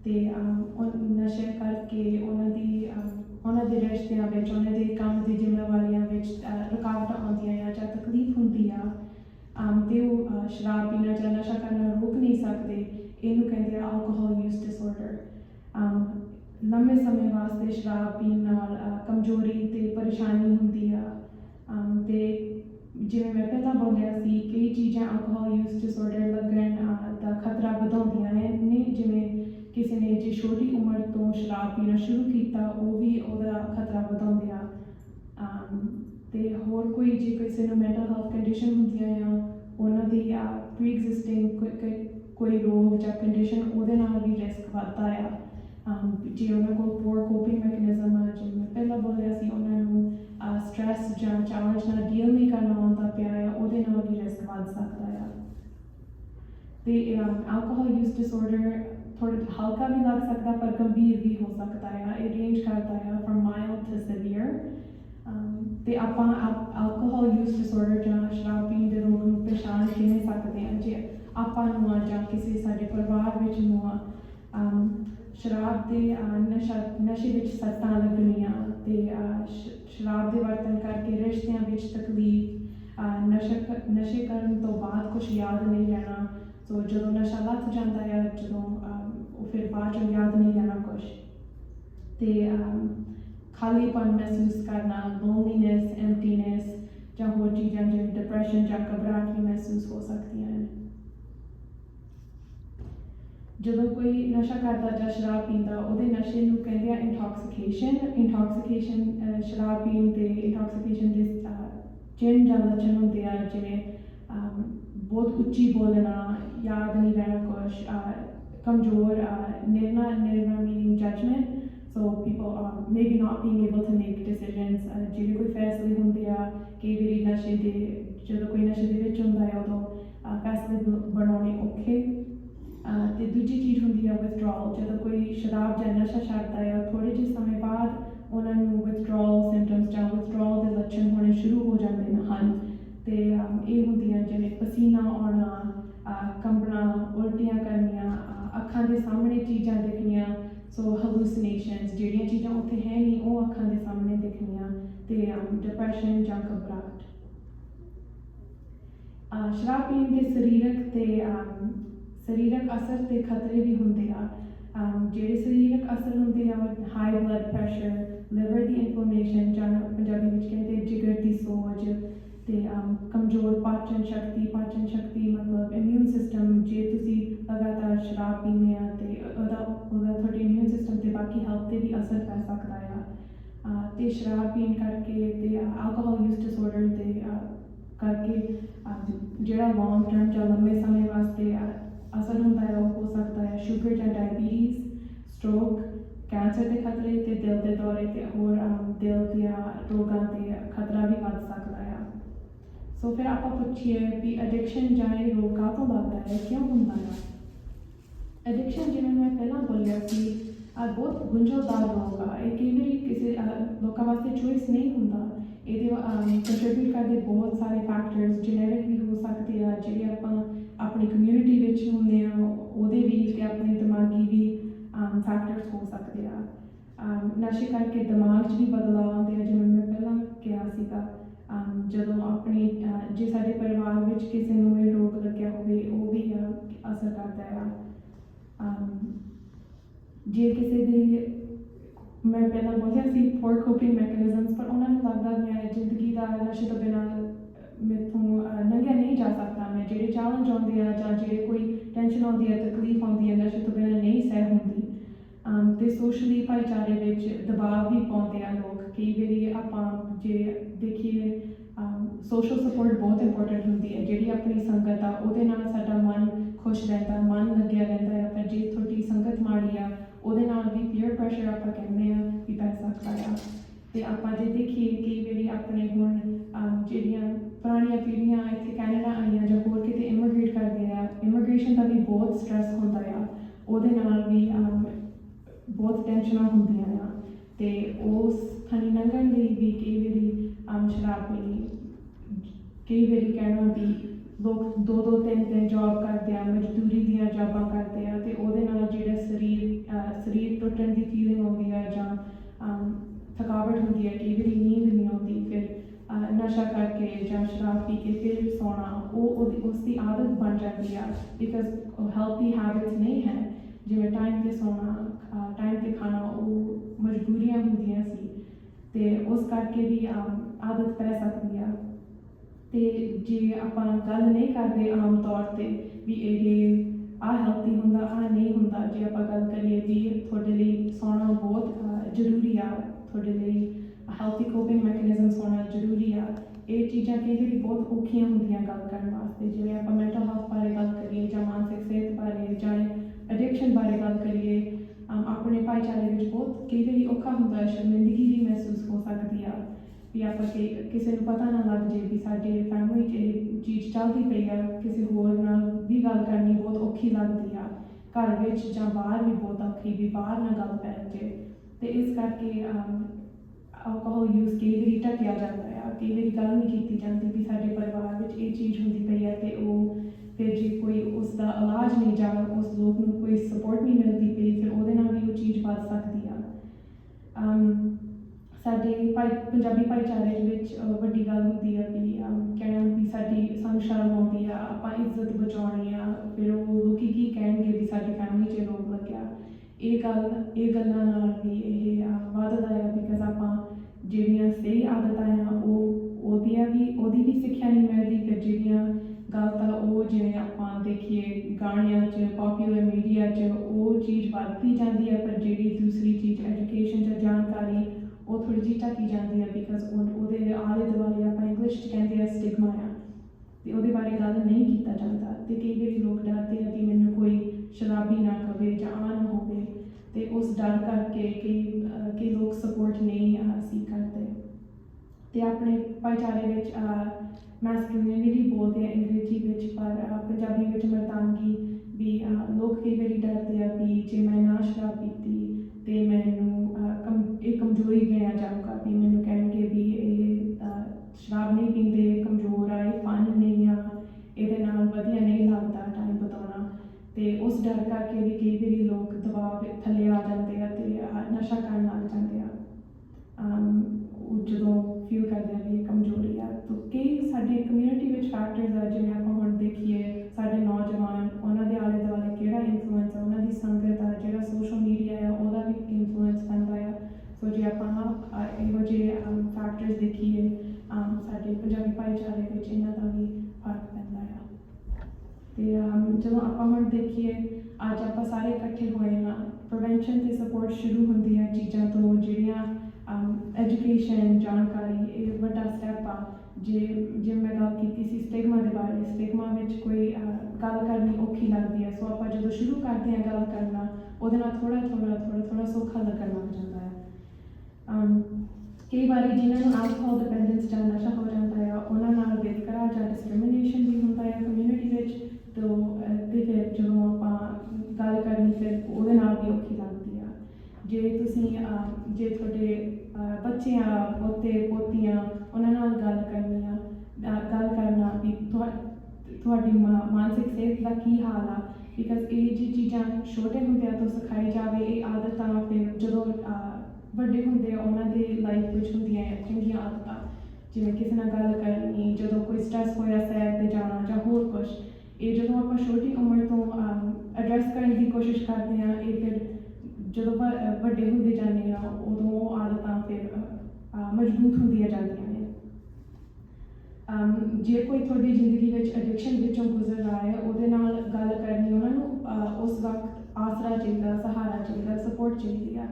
ਤੇ ਉਹ ਨਸ਼ੇ ਕਰਕੇ ਉਹਨਾਂ ਦੀ ਉਹਨਾਂ ਦੇ ਰਿਸ਼ਤਿਆਂ ਵਿੱਚ ਉਹਨਾਂ ਦੇ ਕੰਮ ਦੀ ਜ਼ਿੰਮੇਵਾਰੀਆਂ ਵਿੱਚ ਰੁਕਾਵਟਾਂ ਆਉਂਦੀਆਂ ਆ ਜਾਂ ਤਕਲੀਫ ਹੁੰਦੀ ਆ ਅਮ, ਤੇ ਉਹ ਸ਼ਰਾਬ ਪੀਣਾ ਜਾਂ ਨਸ਼ਾ ਕਰਨਾ ਰੋਕ ਨਹੀਂ ਸਕਦੇ ਇਹਨੂੰ ਕਹਿੰਦੇ ਆ ਐਲਕੋਹਲ ਯੂਜ਼ ਡਿਸਆਰਡਰ ਲੰਮੇ ਸਮੇਂ ਵਾਸਤੇ ਸ਼ਰਾਬ ਪੀਣ ਨਾਲ ਕਮਜ਼ੋਰੀ ਤੇ ਪਰੇਸ਼ਾਨੀ ਹੁੰਦੀ ਆ। ਤੇ ਜਿਵੇਂ ਮੈਂ ਪਹਿਲਾਂ ਬੋਲਿਆ ਸੀ ਸ਼ਰਾਬ ਪੀਣਾ ਸ਼ੁਰੂ ਕੀਤਾ ਉਹ ਵੀ ਉਹਦਾ ਖਤਰਾ ਵਧਾਉਂਦੇ ਆ। ਅਮ, ਤੇ ਹੋਰ ਕੋਈ ਜੇ ਕਿਸੇ ਨੂੰ ਮੈਂਟਲ ਹੈਲਥ ਕੰਡੀਸ਼ਨ ਹੁੰਦੀਆਂ ਆ ਉਹਨਾਂ ਦੀ ਪ੍ਰੀ ਐਗਜ਼ਿਸਟਿੰਗ ਕੋਈ ਰੋਗ ਜਾਂ ਕੰਡੀਸ਼ਨ ਉਹਦੇ ਨਾਲ ਵੀ ਰਿਸਕ ਵੱਧਦਾ ਆ। ਜੇ ਉਹਨਾਂ ਕੋਲ ਪੂਰ ਕੋਪਿੰਗ ਮੈਕੈਨਿਜ਼ਮ ਆ ਜਿਵੇਂ ਮੈਂ ਪਹਿਲਾਂ ਬੋਲਿਆ ਸੀ ਉਹਨਾਂ ਨੂੰ ਸਟ੍ਰੈਸ ਜਾਂ ਚੈਲੰਜ ਨਾਲ ਡੀਲ ਨਹੀਂ ਕਰਨਾ ਆਉਂਦਾ ਪਿਆ ਆ ਉਹਦੇ ਨਾਲ ਵੀ ਰਿਸਕ ਵੱਧ ਸਕਦਾ ਆ। ਤੇ ਅਲਕੋਹਲ ਯੂਜ਼ ਡਿਸਆਰਡਰ ਥੋੜਾ ਹਲਕਾ ਵੀ ਲੱਗ ਸਕਦਾ, ਪਰ ਗੰਭੀਰ ਵੀ ਹੋ ਸਕਦਾ ਆ ਇਹ ਰੇਂਜ ਕਰਦਾ ਆ ਫਰਮ ਮਾਈਲਡ ਟੂ ਸੀਵੀਅਰ ਤੇ ਆਪਾਂ ਐਲਕੋਹਲ ਯੂਜ਼ ਡਿਸਆਰਡਰ ਜਾਂ ਸ਼ਰਾਬ ਪੀਣ ਦੇ ਰੋਗ ਨੂੰ ਪਛਾਣ ਕਿਵੇਂ ਸਕਦੇ ਹਾਂ? ਜੇ ਆਪਾਂ ਨੂੰ ਆ ਜਾਂ ਕਿਸੇ ਸਾਡੇ ਪਰਿਵਾਰ ਵਿੱਚ ਨੂੰ ਆ ਸ਼ਰਾਬ ਦੇ ਨਸ਼ਾ, ਨਸ਼ੇ ਵਿੱਚ ਸੱਟਾਂ ਲੱਗਣੀਆਂ ਤੇ ਸ਼ਰਾਬ ਦੇ ਵਰਤਨ ਕਰਕੇ ਰਿਸ਼ਤਿਆਂ ਵਿੱਚ ਤਕਲੀਫ ਨਸ਼ਾ ਨਸ਼ੇ ਕਰਨ ਤੋਂ ਬਾਅਦ ਕੁਝ ਯਾਦ ਨਹੀਂ ਰਹਿਣਾ। ਸੋ ਜਦੋਂ ਨਸ਼ਾ ਲੱਥ ਜਾਂਦਾ ਹੈ ਜਦੋਂ ਫਿਰ ਬਾਅਦ ਚੋਂ ਯਾਦ ਨਹੀਂ ਰਹਿਣਾ ਕੁਝ ਤੇ ਖਾਲੀਪਨ ਮਹਿਸੂਸ ਕਰਨਾ ਲੋਨਲੀਨੈਸ ਐਮਪਟੀਨੈਸ ਜਾਂ ਹੋਰ ਚੀਜ਼ਾਂ ਜਿਵੇਂ ਡਿਪਰੈਸ਼ਨ ਜਾਂ ਘਬਰਾਹਟ ਵੀ ਮਹਿਸੂਸ ਹੋ ਸਕਦੀਆਂ ਹਨ। ਜਦੋਂ ਕੋਈ ਨਸ਼ਾ ਕਰਦਾ ਜਾਂ ਸ਼ਰਾਬ ਪੀਂਦਾ ਉਹਦੇ ਨਸ਼ੇ ਨੂੰ ਕਹਿੰਦੇ ਆ ਇੰਟੌਕਸੀਕੇਸ਼ਨ ਇੰਟੌਕਸੀਕੇਸ਼ਨ ਸ਼ਰਾਬ ਪੀਣ ਤੇ ਇੰਟੌਕਸੀਕੇਸ਼ਨ ਦੇ ਅਹ, ਜਾਂ ਲੱਛਣ ਹੁੰਦੇ ਆ ਜਿਵੇਂ ਬਹੁਤ ਉੱਚੀ ਬੋਲਣਾ ਯਾਦ ਨਹੀਂ ਰਹਿਣਾ ਕੁਛ ਅਹ, ਕਮਜ਼ੋਰ ਅਹ, ਨਿਰਣਾ ਨਿਰਣਾ meaning judgement so people are maybe not being able to make ਜਿਹੜੇ ਕੋਈ ਫੈਸਲੇ ਹੁੰਦੇ ਆ ਕਈ ਵਾਰੀ ਨਸ਼ੇ ਦੇ ਜਦੋਂ ਕੋਈ ਨਸ਼ੇ ਦੇ ਵਿੱਚ ਹੁੰਦਾ ਹੈ ਉਦੋਂ ਫੈਸਲੇ ਬਣਾਉਣੇ ਔਖੇ ਅਹ ਤੇ ਦੂਜੀ ਚੀਜ਼ ਹੁੰਦੀ ਆ ਵਿਥਡਰਾਅਲ ਜਦੋਂ ਕੋਈ ਸ਼ਰਾਬ ਜਾਂ ਨਸ਼ਾ ਛੱਡਦਾ ਹੈ ਥੋੜੇ ਜਿਹੇ ਸਮੇਂ ਬਾਅਦ ਉਹਨਾਂ ਨੂੰ ਵਿਥਡਰਾਅਲ ਸਿੰਪਟਮਸ ਜਾਂ ਵਿਥਡਰਾਅਲ ਦੇ ਲੱਛਣ ਹੋਣੇ ਸ਼ੁਰੂ ਹੋ ਜਾਂਦੇ ਹਨ ਤੇ ਇਹ ਹੁੰਦੀਆਂ ਜਿਵੇਂ ਪਸੀਨਾ ਆਉਣਾ ਕੰਬਣਾ ਉਲਟੀਆਂ ਕਰਨੀਆਂ ਅੱਖਾਂ ਦੇ ਸਾਹਮਣੇ ਚੀਜ਼ਾਂ ਦਿਖਣੀਆਂ ਸੋ ਹਲੂਸੀਨੇਸ਼ਨਸ ਜਿਹੜੀਆਂ ਚੀਜ਼ਾਂ ਉੱਥੇ ਹੈ ਨਹੀਂ, ਉਹ ਅੱਖਾਂ ਦੇ ਸਾਹਮਣੇ ਦਿਖਣੀਆਂ ਤੇ ਡਿਪਰੈਸ਼ਨ ਜਾਂ ਘਬਰਾਹਟ। ਸ਼ਰਾਬ ਪੀਣ ਦੇ ਸਰੀਰਕ ਤੇ ਸਰੀਰਕ ਅਸਰ ਤੇ ਖਤਰੇ ਵੀ ਹੁੰਦੇ ਆ। ਜਿਹੜੇ ਸਰੀਰਕ ਅਸਰ ਹੁੰਦੇ ਆ ਹਾਈ ਬਲੱਡ ਪ੍ਰੈਸ਼ਰ ਲਿਵਰ ਦੀ ਇਨਫਲੇਮੇਸ਼ਨ ਜਾਂ ਪੰਜਾਬੀ ਵਿੱਚ ਕਹਿੰਦੇ ਜਿਗਰ ਦੀ ਸੋਜ ਤੇ ਅਮ, ਕਮਜ਼ੋਰ ਪਾਚਨ ਸ਼ਕਤੀ ਪਾਚਨ ਸ਼ਕਤੀ ਮਤਲਬ ਇਮਿਊਨ ਸਿਸਟਮ ਜੇ ਤੁਸੀਂ ਲਗਾਤਾਰ ਸ਼ਰਾਬ ਪੀਂਦੇ ਆ ਤੇ ਉਹਦਾ ਉਹਦਾ ਤੁਹਾਡੇ ਇਮਿਊਨ ਸਿਸਟਮ ਤੇ ਬਾਕੀ ਹੈਲਥ ਤੇ ਵੀ ਅਸਰ ਪੈ ਸਕਦਾ ਆ। ਅਹ, ਤੇ ਸ਼ਰਾਬ ਪੀਣ ਕਰਕੇ ਤੇ ਅਲਕੋਹਲ ਯੂਜ਼ ਡਿਸਆਰਡਰ ਤੇ ਅਹ, ਕਰਕੇ ਅਹ, ਜਿਹੜਾ ਲੌਂਗ ਟਰਮ ਜਾਂ ਲੰਬੇ ਸਮੇਂ ਵਾਸਤੇ ਅਹ, ਅਸਰ ਹੁੰਦਾ ਹੈ ਉਹ ਹੋ ਸਕਦਾ ਹੈ ਸ਼ੂਗਰ ਜਾਂ ਡਾਇਬੀਟੀਜ਼ ਸਟ੍ਰੋਕ ਕੈਂਸਰ ਦੇ ਖਤਰੇ ਤੇ ਦਿਲ ਦੇ ਦੌਰੇ ਤੇ ਹੋਰ ਅਮ, ਦਿਲ ਦੀਆਂ ਰੋਗਾਂ ਤੇ ਖਤਰਾ ਵੀ ਵੱਧ ਸਕਦਾ ਸੋ ਫਿਰ ਆਪਾਂ ਪੁੱਛੀਏ ਵੀ ਐਡਿਕਸ਼ਨ ਜਾਂ ਇਹ ਰੋਗ ਕਾਹਤੋਂ ਲੱਗਦਾ ਹੈ, ਕਿਉਂ ਹੁੰਦਾ ਹੈ? ਐਡਿਕਸ਼ਨ ਜਿਵੇਂ ਮੈਂ ਪਹਿਲਾਂ ਬੋਲਿਆ ਸੀ ਆ ਬਹੁਤ ਗੁੰਝਲਦਾਰ ਰੋਗ ਆ। ਇਹ ਕਈ ਵਾਰੀ ਕਿਸੇ ਲੋਕਾਂ ਵਾਸਤੇ ਚੋਇਸ ਨਹੀਂ ਹੁੰਦਾ। ਇਹਦੇ ਕੰਟਰੀਬਿਊਟ ਕਰਦੇ ਬਹੁਤ ਸਾਰੇ ਫੈਕਟਰਸ ਜੈਨੇਰਿਕ ਵੀ ਹੋ ਸਕਦੇ ਆ, ਜਿਹੜੇ ਆਪਾਂ ਆਪਣੀ ਕਮਿਊਨਿਟੀ ਵਿੱਚ ਹੁੰਦੇ ਆ, ਉਹਦੇ ਵੀ ਤੇ ਆਪਣੇ ਦਿਮਾਗੀ ਵੀ ਫੈਕਟਰਸ ਹੋ ਸਕਦੇ ਆ। ਨਸ਼ੇ ਕਰਕੇ ਦਿਮਾਗ 'ਚ ਵੀ ਬਦਲਾਅ ਆਉਂਦੇ ਆ, ਜਿਵੇਂ ਮੈਂ ਪਹਿਲਾਂ ਕਿਹਾ ਸੀਗਾ। ਜਦੋਂ ਆਪਣੇ ਜੇ ਸਾਡੇ ਪਰਿਵਾਰ ਵਿੱਚ ਕਿਸੇ ਨੂੰ ਇਹ ਰੋਗ ਲੱਗਿਆ ਹੋਵੇ ਉਹ ਵੀ ਅਹ, ਅਸਰ ਕਰਦਾ ਆ ਜੇ ਕਿਸੇ ਦੇ ਮੈਂ ਪਹਿਲਾਂ ਬੋਲਿਆ ਸੀ ਫੋਰ ਕੋਪਿੰਗ ਮੈਕੈਨਿਜ਼ਮਸ ਪਰ ਉਹਨਾਂ ਨੂੰ ਲੱਗਦਾ ਮੈਂ ਜ਼ਿੰਦਗੀ ਦਾ ਨਸ਼ੇ ਤੋਂ ਬਿਨਾਂ ਮੈਥੋਂ ਅਹ, ਲੰਘਿਆ ਨਹੀਂ ਜਾ ਸਕਦਾ ਮੈਂ। ਜਿਹੜੇ ਚੈਲੰਜ ਆਉਂਦੇ ਆ ਜਾਂ ਜਿਹੜੇ ਕੋਈ ਟੈਨਸ਼ਨ ਆਉਂਦੀ ਹੈ ਤਕਲੀਫ ਆਉਂਦੀ ਹੈ ਨਸ਼ੇ ਤੋਂ ਬਿਨਾਂ ਨਹੀਂ ਸਹਿ ਹੁੰਦੀ। ਅਮ, ਤੇ ਸੋਸ਼ਲੀ ਭਾਈਚਾਰੇ ਵਿੱਚ ਦਬਾਅ ਵੀ ਪਾਉਂਦੇ ਆ ਲੋਕ। ਕਈ ਵਾਰੀ ਆਪਾਂ ਜੇ ਦੇਖੀਏ ਸੋਸ਼ਲ ਸਪੋਰਟ ਬਹੁਤ ਇੰਪੋਰਟੈਂਟ ਹੁੰਦੀ ਹੈ। ਜਿਹੜੀ ਆਪਣੀ ਸੰਗਤ ਆ, ਉਹਦੇ ਨਾਲ ਸਾਡਾ ਮਨ ਖੁਸ਼ ਰਹਿੰਦਾ, ਮਨ ਲੱਗਿਆ ਰਹਿੰਦਾ ਹੈ। ਪਰ ਜੇ ਤੁਹਾਡੀ ਸੰਗਤ ਮਾੜੀ ਆ, ਉਹਦੇ ਨਾਲ ਵੀ ਪੀਅਰ ਪ੍ਰੈਸ਼ਰ ਆਪਾਂ ਕਹਿੰਦੇ ਆ ਵੀ ਪੈ ਸਕਦਾ ਆ। ਤੇ ਆਪਾਂ ਜੇ ਦੇਖੀਏ ਕਈ ਵਾਰੀ ਆਪਣੇ ਹੁਣ ਜਿਹੜੀਆਂ ਪੁਰਾਣੀਆਂ ਪੀੜ੍ਹੀਆਂ ਇੱਥੇ ਕੈਨੇਡਾ ਆਈਆਂ ਜਾਂ ਹੋਰ ਕਿਤੇ ਇਮੀਗ੍ਰੇਟ ਕਰਦੇ ਆ ਇਮੀਗ੍ਰੇਸ਼ਨ ਦਾ ਵੀ ਬਹੁਤ ਸਟ੍ਰੈਸ ਹੁੰਦਾ ਆ। ਉਹਦੇ ਨਾਲ ਵੀ ਬਹੁਤ ਟੈਨਸ਼ਨਾਂ ਹੁੰਦੀਆਂ ਆ। ਤੇ ਉਸ ਥਾਣੀ ਲੰਘਣ ਲਈ ਵੀ ਕਈ ਵਾਰੀ ਆਮ ਸ਼ਰਾਬ ਪੀਣੀ ਕਈ ਵਾਰੀ ਕਹਿਣਾ ਵੀ ਲੋਕ ਦੋ ਦੋ ਤਿੰਨ ਤਿੰਨ ਜੌਬ ਕਰਦੇ ਆ, ਮਜ਼ਦੂਰੀ ਦੀਆਂ ਜੌਬਾਂ ਕਰਦੇ ਆ ਤੇ ਉਹਦੇ ਨਾਲ ਜਿਹੜਾ ਸਰੀਰ ਸਰੀਰ ਟੁੱਟਣ ਦੀ ਫੀਲਿੰਗ ਆਉਂਦੀ ਆ ਜਾਂ ਥਕਾਵਟ ਹੁੰਦੀ ਹੈ ਕਈ ਵਾਰੀ ਨੀਂਦ ਨਹੀਂ ਆਉਂਦੀ, ਫਿਰ ਨਸ਼ਾ ਕਰਕੇ ਜਾਂ ਸ਼ਰਾਬ ਪੀ ਕੇ ਫਿਰ ਸੌਣਾ, ਉਹ ਉਹਦੀ ਉਸ ਦੀ ਆਦਤ ਬਣ ਜਾਂਦੀ ਆ ਬਿਕਾਜ਼ ਹੈਲਥੀ ਹੈਬਿਟਸ ਨਹੀਂ ਹੈ, ਜਿਵੇਂ ਟਾਈਮ ਤੇ ਸੌਣਾ ਟਾਈਮ ਤੇ ਖਾਣਾ ਉਹ ਮਜਬੂਰੀਆਂ ਹੁੰਦੀਆਂ ਸੀ ਤੇ ਉਸ ਕਰਕੇ ਵੀ ਅਮ, ਆਦਤ ਪੈ ਸਕਦੀ ਆ। ਤੇ ਜੇ ਆਪਾਂ ਗੱਲ ਨਹੀਂ ਕਰਦੇ ਆਮ ਤੌਰ ਤੇ ਵੀ ਇਹ ਆ ਹੈਲਥੀ ਹੁੰਦਾ ਆ ਨਹੀਂ ਹੁੰਦਾ ਜੇ ਆਪਾਂ ਗੱਲ ਕਰੀਏ ਵੀ ਤੁਹਾਡੇ ਲਈ ਸੌਣਾ ਬਹੁਤ ਜ਼ਰੂਰੀ ਆ ਤੁਹਾਡੇ ਲਈ ਹੈਲਥੀ ਕੋਪਿੰਗ ਮੈਕੈਨਿਜ਼ਮਸ ਹੋਣਾ ਜ਼ਰੂਰੀ ਆ ਇਹ ਚੀਜ਼ਾਂ ਕਈ ਵਾਰੀ ਬਹੁਤ ਔਖੀਆਂ ਹੁੰਦੀਆਂ ਗੱਲ ਕਰਨ ਵਾਸਤੇ। ਜਿਵੇਂ ਆਪਾਂ ਮੈਂਟਲ ਹੈਲਥ ਬਾਰੇ ਗੱਲ ਕਰੀਏ ਜਾਂ ਮਾਨਸਿਕ ਸਿਹਤ ਬਾਰੇ ਜਾਂ ਐਡਿਕਸ਼ਨ ਬਾਰੇ ਗੱਲ ਕਰੀਏ ਆਪਣੇ ਭਾਈਚਾਰੇ ਵਿੱਚ ਬਹੁਤ ਕਈ ਵਾਰੀ ਔਖਾ ਹੁੰਦਾ ਹੈ, ਸ਼ਰਮਿੰਦਗੀ ਵੀ ਮਹਿਸੂਸ ਹੋ ਸਕਦੀ ਆ ਵੀ ਆਪਾਂ ਕਿ, ਕਿਸੇ ਨੂੰ ਪਤਾ ਨਾ ਲੱਗ ਜੇ ਵੀ ਸਾਡੇ ਫੈਮਿਲੀ 'ਚ ਇਹ ਚੀਜ਼ ਚੱਲਦੀ ਪਈ ਆ, ਕਿਸੇ ਹੋਰ ਨਾਲ ਵੀ ਗੱਲ ਕਰਨੀ ਬਹੁਤ ਔਖੀ ਲੱਗਦੀ ਆ, ਘਰ ਵਿੱਚ ਜਾਂ ਬਾਹਰ ਵੀ ਬਹੁਤ ਔਖੀ ਵੀ ਬਾਹਰ ਨਾ ਗੱਲ ਪੈ ਜੇ। ਤੇ ਇਸ ਕਰਕੇ alcohol ਯੂਜ਼ ਕਈ ਵਾਰੀ ਢੱਕਿਆ ਜਾਂਦਾ ਆ, ਕਈ ਵਾਰੀ ਗੱਲ ਨਹੀਂ ਕੀਤੀ ਜਾਂਦੀ ਵੀ ਸਾਡੇ ਪਰਿਵਾਰ ਵਿੱਚ ਇਹ ਚੀਜ਼ ਹੁੰਦੀ ਪਈ ਆ ਤੇ ਉਹ ਫਿਰ ਜੇ ਕੋਈ ਉਸ ਦਾ ਇਲਾਜ ਨਹੀਂ ਜਾਂ ਉਸ ਲੋਕ ਨੂੰ ਕੋਈ ਸਪੋਰਟ ਨਹੀਂ ਮਿਲਦੀ ਪਈ ਫਿਰ ਉਹਦੇ ਨਾਲ ਵੀ ਉਹ ਚੀਜ਼ ਵੱਧ ਸਕਦੀ ਆ। ਅਮ ਸਾਡੇ ਭਾਈ ਪੰਜਾਬੀ ਭਾਈਚਾਰੇ ਦੇ ਵਿੱਚ ਵੱਡੀ ਗੱਲ ਹੁੰਦੀ ਆ ਵੀ ਅਮ, ਕਹਿਣਾ ਵੀ ਸਾਡੀ ਸਾਨੂੰ ਸ਼ਰਮ ਆਉਂਦੀ ਆ ਆਪਾਂ ਇੱਜ਼ਤ ਬਚਾਉਣੀ ਆ ਫਿਰ ਉਹ ਲੋਕੀ ਕੀ ਕਹਿਣਗੇ ਵੀ ਸਾਡੀ ਫੈਮਿਲੀ 'ਚ ਰੋਗ ਲੱਗਿਆ। ਇਹ ਗੱਲ ਇਹ ਗੱਲਾਂ ਨਾਲ ਵੀ ਇਹ ਅਹ, ਵੱਧਦਾ ਆ ਬਿਕਾਜ਼ ਆਪਾਂ ਜਿਹੜੀਆਂ ਸਹੀ ਆਦਤਾਂ ਆ ਉਹ ਉਹਦੀਆਂ ਵੀ ਉਹਦੀ ਵੀ ਸਿੱਖਿਆ ਨਹੀਂ ਮਿਲਦੀ ਫਿਰ ਜਿਹੜੀਆਂ ਗਲਤ ਆ ਉਹ ਜਿਵੇਂ ਆਪਾਂ ਦੇਖੀਏ ਗਾਣਿਆਂ 'ਚ ਪਪੂਲਰ ਮੀਡੀਆ 'ਚ ਉਹ ਚੀਜ਼ ਵੱਧਦੀ ਜਾਂਦੀ ਹੈ ਪਰ ਜਿਹੜੀ ਦੂਸਰੀ ਚੀਜ਼ ਐਜੂਕੇਸ਼ਨ ਜਾਂ ਜਾਣਕਾਰੀ ਉਹ ਥੋੜੀ ਜਿਹੀ ਢੱਕੀ ਜਾਂਦੀ ਹੈ ਬਿਕਾਜ਼ ਉਹਦੇ ਆਲੇ ਦੁਆਲੇ ਆਪਾਂ ਇੰਗਲਿਸ਼ 'ਚ ਕਹਿੰਦੇ ਆ ਸਟਿਗਮਾ ਆ। ਤੇ ਉਹਦੇ ਬਾਰੇ ਗੱਲ ਨਹੀਂ ਕੀਤਾ ਜਾਂਦਾ ਤੇ ਕਈ ਵਾਰੀ ਲੋਕ ਡਰਦੇ ਆ ਕਿ ਮੈਨੂੰ ਕੋਈ ਸ਼ਰਾਬੀ ਨਾ ਕਵੇ ਜਾਂ ਆ ਨਾ ਹੋਵੇ ਤੇ ਉਸ ਡਰ ਕਰਕੇ ਕਈ ਕਈ ਲੋਕ ਸਪੋਰਟ ਨਹੀਂ ਅਹ, ਸੀ ਤੇ ਆਪਣੇ ਭਾਈਚਾਰੇ ਵਿੱਚ ਮੈਸਕੂਲਿਨਿਟੀ ਬੋਲਦੇ ਆ ਅੰਗਰੇਜ਼ੀ ਵਿੱਚ, ਪਰ ਪੰਜਾਬੀ ਵਿੱਚ ਮਰਦਾਨਗੀ ਵੀ ਲੋਕ ਕਈ ਵਾਰੀ ਡਰਦੇ ਆ ਵੀ ਜੇ ਮੈਂ ਨਾ ਸ਼ਰਾਬ ਪੀਤੀ ਤੇ ਮੈਨੂੰ ਕਮ, ਇਹ ਕਮਜ਼ੋਰੀ ਗਿਣਿਆ ਜਾਊਗਾ ਵੀ ਮੈਨੂੰ ਕਹਿਣਗੇ ਵੀ ਇਹ ਅਹ, ਸ਼ਰਾਬ ਨਹੀਂ ਪੀਂਦੇ ਕਮਜ਼ੋਰ ਆ ਇਹ ਫਨ ਨਹੀਂ ਆ ਇਹਦੇ ਨਾਲ ਵਧੀਆ ਨਹੀਂ ਲੱਗਦਾ ਟਾਈਮ ਬਤਾਉਣਾ ਤੇ ਉਸ ਡਰ ਕਰਕੇ ਵੀ ਕਈ ਵਾਰੀ ਲੋਕ ਦਬਾਅ ਵਿੱਚ ਥੱਲੇ ਆ ਜਾਂਦੇ ਆ ਤੇ ਅਹ, ਨਸ਼ਾ ਕਰਨ ਲੱਗ ਜਾਂਦੇ ਆ ਅਮ, ਉਹ ਜਦੋਂ ਫੀਲ ਕਰਦੇ ਆ ਵੀ ਇਹ ਕਮਜ਼ੋਰੀ ਆ ਤਾਂ ਕਈ ਸਾਡੇ ਕਮਿਊਨਿਟੀ ਵਿੱਚ ਫੈਕਟਰਸ ਆ ਜਿਵੇਂ ਆਪਾਂ ਹੁਣ ਦੇਖੀਏ ਸਾਡੇ ਨੌਜਵਾਨ ਉਹਨਾਂ ਦੇ ਆਲੇ ਦੁਆਲੇ ਕਿਹੜਾ ਇਨਫਲੂਐਂਸ ਆ ਉਹਨਾਂ ਦੀ ਸੰਗਤ ਆ ਜਿਹੜਾ ਸੋਸ਼ਲ ਮੀਡੀਆ ਆ ਉਹਦਾ ਵੀ ਇਨਫਲੂਐਂਸ ਪੈਂਦਾ ਆ ਸੋ ਜੇ ਆਪਾਂ ਅਹ, ਇਹੋ ਜਿਹੇ ਫੈਕਟਰਸ ਦੇਖੀਏ ਅਮ, ਸਾਡੇ ਪੰਜਾਬੀ ਭਾਈਚਾਰੇ ਵਿੱਚ ਇਹਨਾਂ ਦਾ ਵੀ ਫ਼ਰਕ ਪੈਂਦਾ ਆ ਤੇ ਅਮ, ਜਦੋਂ ਆਪਾਂ ਹੁਣ ਦੇਖੀਏ ਅੱਜ ਆਪਾਂ ਸਾਰੇ ਇਕੱਠੇ ਹੋਏ ਹਾਂ ਪ੍ਰੀਵੈਂਸ਼ਨ ਤੇ ਸਪੋਰਟ ਸ਼ੁਰੂ ਹੁੰਦੀ ਹੈ ਚੀਜ਼ਾਂ ਤੋਂ ਜਿਹੜੀਆਂ ਐਜੂਕੇਸ਼ਨ ਜਾਣਕਾਰੀ ਇਹ ਵੱਡਾ ਸਟੈਪ ਆ। ਜੇ ਜੇ ਮੈਂ ਗੱਲ ਕੀਤੀ ਸੀ ਸਟਿਗਮਾ ਦੇ ਬਾਰੇ ਸਟਿਗਮਾ ਵਿੱਚ ਕੋਈ ਅਹ, ਗੱਲ ਕਰਨੀ ਔਖੀ ਲੱਗਦੀ ਹੈ ਸੋ ਆਪਾਂ ਜਦੋਂ ਸ਼ੁਰੂ ਕਰਦੇ ਹਾਂ ਗੱਲ ਕਰਨਾ ਉਹਦੇ ਨਾਲ ਥੋੜਾ ਥੋੜਾ ਥੋੜਾ ਥੋੜਾ ਸੌਖਾ ਲੱਗਣ ਲੱਗ ਜਾਂਦਾ ਹੈ। ਅਮ, ਕਈ ਵਾਰੀ ਜਿਨ੍ਹਾਂ ਨੂੰ alcohol dependence ਜਾਂ ਨਸ਼ਾ ਹੋ ਜਾਂਦਾ ਆ ਉਹਨਾਂ ਨਾਲ ਵਿਤਕਰਾ ਜਾਂ ਡਿਸਕ੍ਰਿਮੀਨੇਸ਼ਨ ਵੀ ਹੁੰਦਾ ਹੈ ਕਮਿਊਨਿਟੀ ਵਿੱਚ ਤੋ ਅਹ, ਤੇ ਫਿਰ ਜਦੋਂ ਆਪਾਂ ਗੱਲ ਕਰਨੀ ਫਿਰ ਉਹਦੇ ਨਾਲ ਵੀ ਔਖੀ ਲੱਗਦੀ ਆ ਜੇ ਤੁਸੀਂ ਅਹ, ਜੇ ਤੁਹਾਡੇ ਬੱਚਿਆਂ ਪੋਤੇ ਪੋਤੀਆਂ ਉਹਨਾਂ ਨਾਲ ਗੱਲ ਕਰਨੀ ਆ ਅਹ, ਗੱਲ ਕਰਨਾ ਵੀ ਤੁਹਾ- ਤੁਹਾਡੀ ਮਾ- ਮਾਨਸਿਕ ਸਿਹਤ ਦਾ ਕੀ ਹਾਲ ਆ? ਬਿਕਾਜ਼ ਇਹ ਜੀ ਚੀਜ਼ਾਂ ਛੋਟੇ ਹੁੰਦਿਆਂ ਤੋਂ ਸਿਖਾਈ ਜਾਵੇ ਇਹ ਆਦਤਾਂ ਫਿਰ ਜਦੋਂ ਵੱਡੇ ਹੁੰਦੇ ਆ ਉਹਨਾਂ ਦੇ ਲਾਈਫ ਵਿੱਚ ਹੁੰਦੀਆਂ ਆ ਚੰਗੀਆਂ ਆਦਤਾਂ। ਜਿਵੇਂ ਕਿਸੇ ਨਾਲ ਗੱਲ ਕਰਨੀ ਜਦੋਂ ਕੋਈ ਸਟ੍ਰੈਸ ਹੋਇਆ ਸੈਰ ਤੇ ਜਾਣਾ ਜਾਂ ਹੋਰ ਕੁਝ ਇਹ ਜਦੋਂ ਆਪਾਂ ਛੋਟੀ ਉਮਰ ਤੋਂ ਐਡਰੈਸ ਕਰਨ ਦੀ ਕੋਸ਼ਿਸ਼ ਕਰਦੇ ਆ ਇਹ ਜਦੋਂ ਵ- ਵੱਡੇ ਹੁੰਦੇ ਜਾਂਦੇ ਆ ਉਦੋਂ ਉਹ ਆਦਤਾਂ ਫਿਰ ਅਹ, ਮਜ਼ਬੂਤ ਹੁੰਦੀਆਂ ਜਾਂਦੀਆਂ ਨੇ। ਅਮ, ਜੇ ਕੋਈ ਤੁਹਾਡੀ ਜ਼ਿੰਦਗੀ ਵਿੱਚ ਐਡਿਕਸ਼ਨ ਵਿੱਚੋਂ ਗੁਜ਼ਰ ਰਿਹਾ ਹੈ ਉਹਦੇ ਨਾਲ ਗੱਲ ਕਰਨੀ ਉਹਨਾਂ ਨੂੰ ਅਹ, ਉਸ ਵਕਤ ਆਸਰਾ ਚਾਹੀਦਾ ਸਹਾਰਾ ਚਾਹੀਦਾ ਸਪੋਰਟ ਚਾਹੀਦੀ ਆ।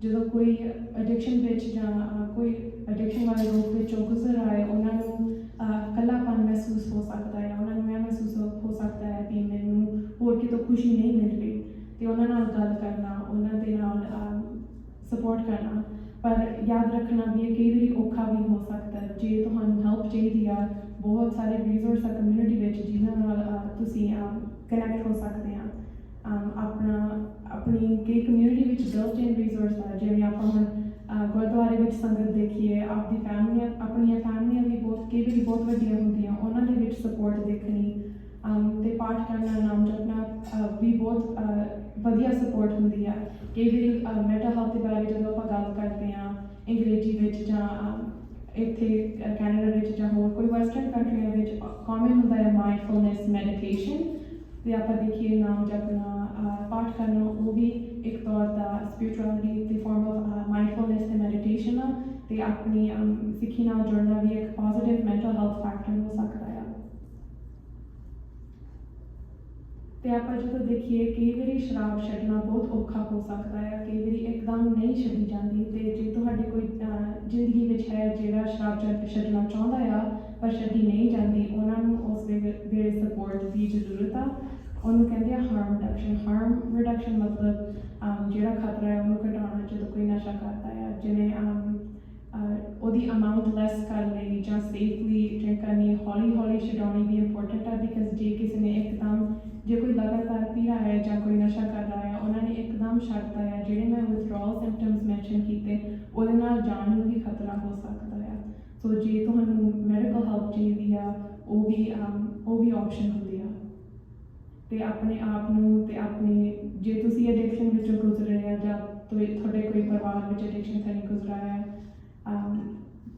ਜਦੋਂ ਕੋਈ ਐਡਿਕਸ਼ਨ ਵਿੱਚ ਜਾਂ ਅਹ, ਕੋਈ ਐਡਿਕਸ਼ਨ ਵਾਲੇ ਰੋਗ ਵਿੱਚੋਂ ਗੁਜ਼ਰ ਰਿਹਾ ਹੈ ਉਹਨਾਂ ਨੂੰ ਅਹ, ਇਕੱਲਾਪਨ ਮਹਿਸੂਸ ਹੋ ਸਕਦਾ ਹੈ ਉਹਨਾਂ ਨੂੰ ਇਹ ਮਹਿਸੂਸ ਹੋ ਹੋ ਸਕਦਾ ਹੈ ਵੀ ਮੈਨੂੰ ਹੋਰ ਕਿਤੋਂ ਖੁਸ਼ੀ ਨਹੀਂ ਮਿਲ ਰਹੀ। ਤੇ ਉਹਨਾਂ ਨਾਲ ਗੱਲ ਕਰਨਾ, ਉਹਨਾਂ ਦੇ ਨਾਲ ਸਪੋਰਟ ਕਰਨਾ। ਪਰ ਯਾਦ ਰੱਖਣਾ ਵੀ ਇਹ ਕਈ ਵਾਰੀ ਔਖਾ ਵੀ ਹੋ ਸਕਦਾ ਜੇ ਤੁਹਾਨੂੰ ਹੈਲਪ ਚਾਹੀਦੀ ਆ, ਬਹੁਤ ਸਾਰੇ ਰਿਸੋਰਸ ਆ ਕਮਿਊਨਿਟੀ ਵਿੱਚ ਜਿਨ੍ਹਾਂ ਨਾਲ ਤੁਸੀਂ ਕਨੈਕਟ ਹੋ ਸਕਦੇ ਆ। ਆਪਣਾ, ਆਪਣੀ ਕਈ ਕਮਿਊਨਿਟੀ ਵਿੱਚ ਬਿਲਟ ਇਨ ਰਿਸੋਰਸ ਆ, ਜਿਵੇਂ ਆਪਾਂ ਹੁਣ ਗੁਰਦੁਆਰੇ ਵਿੱਚ ਸੰਗਤ ਦੇਖੀਏ, ਆਪਦੀ ਫੈਮਲੀਆਂ ਆਪਣੀਆਂ ਫੈਮਲੀਆਂ ਵੀ ਬਹੁਤ, ਕਈ ਵਾਰੀ ਬਹੁਤ ਵੱਡੀਆਂ ਹੁੰਦੀਆਂ, ਉਹਨਾਂ ਦੇ ਵਿੱਚ ਸਪੋਰਟ ਦੇਖਣੀ ਤੇ ਪਾਠ ਕਰਨਾ ਨਾਮ ਜਪਣਾ ਵੀ ਬਹੁਤ ਵਧੀਆ ਸਪੋਰਟ ਹੁੰਦੀ ਆ। ਕਈ ਵਾਰੀ ਮੈਂਟਲ ਹੈਲਥ ਦੇ ਬਾਰੇ ਜਦੋਂ ਆਪਾਂ ਗੱਲ ਕਰਦੇ ਆ ਅੰਗਰੇਜ਼ੀ ਵਿੱਚ ਜਾਂ ਇੱਥੇ ਕੈਨੇਡਾ ਵਿੱਚ ਜਾਂ ਹੋਰ ਕੋਈ ਵੈਸਟਰਨ ਕੰਟਰੀਆਂ ਵਿੱਚ ਕਾਮਨ ਹੁੰਦਾ ਹੈ ਮਾਈਂਡਫੁਲਨੈਸ ਮੈਡੀਟੇਸ਼ਨ ਤੇ ਆਪਾਂ ਦੇਖੀਏ ਨਾਮ ਜਪਣਾ ਪਾਠ ਕਰਨਾ, ਉਹ ਵੀ ਇੱਕ ਤੌਰ ਦਾ ਸਪਿਰਚੁਅਲਿਟੀ ਦੀ ਫਾਰਮ ਆਫ ਮਾਈਂਡਫੁਲਨੈਸ ਤੇ ਮੈਡੀਟੇਸ਼ਨ ਆ। ਤੇ ਆਪਣੀ ਸਿੱਖੀ ਨਾਲ ਜੁੜਨਾ ਵੀ ਇੱਕ ਪੋਜ਼ਿਟਿਵ ਮੈਂਟਲ ਹੈਲਥ ਫੈਕਟਰ ਹੋ ਸਕਦਾ ਆ। ਤੇ ਆਪਾਂ ਜਦੋਂ ਦੇਖੀਏ ਕਈ ਵਾਰੀ ਸ਼ਰਾਬ ਛੱਡਣਾ ਬਹੁਤ ਔਖਾ ਹੋ ਸਕਦਾ ਹੈ, ਕਈ ਵਾਰੀ ਇੱਕਦਮ ਨਹੀਂ ਛੱਡੀ ਜਾਂਦੀ ਤੇ ਜੇ ਤੁਹਾਡੇ ਕੋਈ ਜ਼ਿੰਦਗੀ ਵਿੱਚ ਹੈ ਜਿਹੜਾ ਸ਼ਰਾਬ ਛੱਡ- ਛੱਡਣਾ ਚਾਹੁੰਦਾ ਆ ਪਰ ਛੱਡੀ ਨਹੀਂ ਜਾਂਦੀ, ਉਹਨਾਂ ਨੂੰ ਉਸ ਵੇਲੇ ਵੇਲੇ ਸਪੋਰਟ ਦੀ ਜ਼ਰੂਰਤ ਆ। ਉਹਨੂੰ ਕਹਿੰਦੇ ਆ ਹਾਰਮ ਰਿਡਕਸ਼ਨ ਹਾਰਮ ਰਿਡਕਸ਼ਨ ਮਤਲਬ ਜਿਹੜਾ ਖਤਰਾ ਹੈ ਉਹਨੂੰ ਘਟਾਉਣਾ ਜਦੋਂ ਕੋਈ ਨਸ਼ਾ ਕਰਦਾ ਹੈ ਜਿਵੇਂ ਉਹਦੀ ਅਮਾਉਂਟ ਲੈਸ ਕਰ ਲਈ ਜਾਂ ਸੇਫਲੀ ਡਰਿੰਕ ਕਰਨੀ, ਹੌਲੀ ਹੌਲੀ ਛਡਾਉਣੀ ਵੀ ਇੰਪੋਰਟੈਂਟ ਹੈ ਬਿਕਾਜ਼ ਜੇ ਕਿਸੇ ਨੇ ਇੱਕਦਮ, ਜੇ ਕੋਈ ਲਗਾਤਾਰ ਪੀ ਰਿਹਾ ਹੈ ਜਾਂ ਕੋਈ ਨਸ਼ਾ ਕਰ ਰਿਹਾ ਹੈ, ਉਹਨਾਂ ਨੇ ਇੱਕਦਮ ਛੱਡਤਾ ਹੈ, ਜਿਹੜੇ ਮੈਂ ਵਿਥਡਰਾਅਲ ਸਿੰਪਟਮਸ ਮੈਂਸ਼ਨ ਕੀਤੇ, ਉਹਦੇ ਨਾਲ ਜਾਨ ਨੂੰ ਵੀ ਖਤਰਾ ਹੋ ਸਕਦਾ ਹੈ ਸੋ ਜੇ ਤੁਹਾਨੂੰ ਮੈਡੀਕਲ ਹੈਲਪ ਚਾਹੀਦੀ ਆ, ਉਹ ਵੀ ਉਹ ਵੀ ਆਪਸ਼ਨ ਹੁੰਦੀ ਆ। ਤੇ ਆਪਣੇ ਆਪ ਨੂੰ ਤੇ ਆਪਣੇ, ਜੇ ਤੁਸੀਂ ਐਡਿਕਸ਼ਨ ਵਿੱਚੋਂ ਗੁਜ਼ਰ ਰਹੇ ਆ ਜਾਂ ਤੁਹਾਡੇ ਕੋਈ ਪਰਿਵਾਰ ਵਿੱਚ ਐਡਿਕਸ਼ਨ ਤੋਂ ਨਹੀਂ ਗੁਜ਼ਰਾ ਹੈ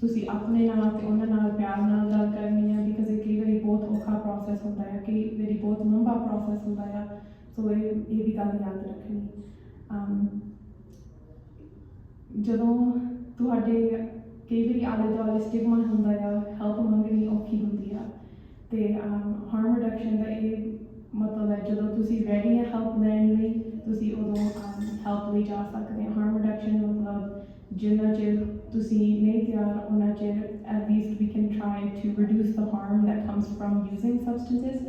ਤੁਸੀਂ ਆਪਣੇ ਨਾਲ ਤੇ ਉਹਨਾਂ ਨਾਲ ਪਿਆਰ ਨਾਲ ਗੱਲ ਕਰਨੀ ਹੈ ਬਿਕਾਜ਼ ਇਹ ਕਈ ਵਾਰੀ ਬਹੁਤ ਔਖਾ ਪ੍ਰੋਸੈਸ ਹੁੰਦਾ ਹੈ ਕਈ ਵਾਰੀ ਬਹੁਤ ਲੰਬਾ ਪ੍ਰੋਸੈਸ ਹੁੰਦਾ ਹੈ ਸੋ ਇਹ ਇਹ ਵੀ ਗੱਲ ਯਾਦ ਰੱਖਣੀ। ਜਦੋਂ ਤੁਹਾਡੇ ਕਈ ਵਾਰੀ ਆਲੇ ਦੁਆਲੇ ਸਟਿਗਮਾ ਹੁੰਦਾ ਆ ਹੈਲਪ ਮੰਗਣੀ ਔਖੀ ਹੁੰਦੀ ਆ, ਤੇ ਹਾਰਮ ਰਿਡਕਸ਼ਨ ਦਾ ਇਹ ਮਤਲਬ ਹੈ, ਜਦੋਂ ਤੁਸੀਂ ਰੈਡੀ ਹੈ ਹੈਲਪ ਲੈਣ ਲਈ, ਤੁਸੀਂ ਉਦੋਂ ਹੈਲਪ ਲਈ ਜਾ ਸਕਦੇ ਹੋ ਹਾਰਮ ਰਿਡਕਸ਼ਨ ਮਤਲਬ ਜਿੰਨਾ ਚਿਰ ਤੁਸੀਂ ਨਹੀਂ ਤਿਆਰ ਉਹਨਾਂ ਚਿਰ at least we can try to reduce the harm that comes from using substances.